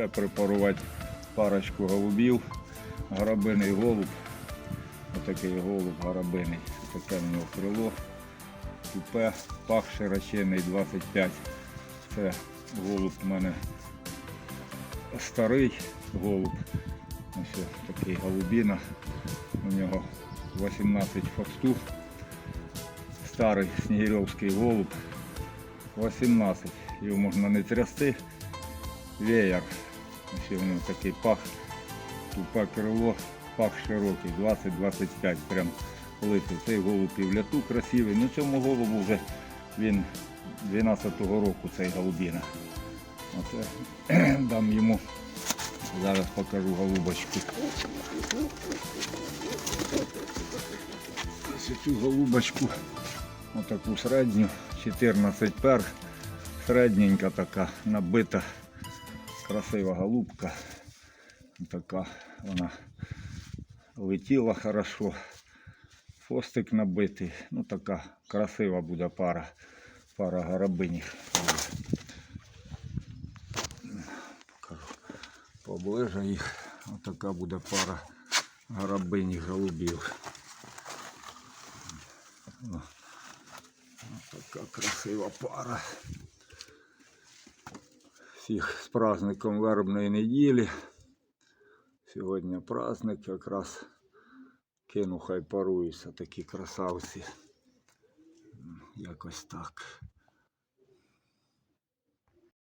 ще припарувати парочку голубів. Горобиний голуб. Отакий голуб горобиний. Таке в нього крило. Тупе, пах широчений 25. Це голуб у мене старий голуб. Ось такий голубіна. У нього 18 фастух. Старий снігирьовський голуб. 18. Його можна не трясти. Веєр. У нього такий пах. Тупе крило, пах широкий, 20-25. Прям лисий. Цей голуб і в ляту красивий. Ну цьому голубу вже він 12-го року цей голубіна. Оце дам йому. Зараз покажу голубочку. Ось цю голубочку, отаку середню, 14 пер, середненька така, набита, красива голубка. Така вона летіла хорошо. Фостик набитий. Ну така красива буде пара, пара горобинів. Покажу поближе їх. Отака буде пара горобинів голубів. О, Така красива пара. Всіх з праздником вербної неділі. Сьогодні праздник якраз кину хай паруюся такі красавці. Якось так.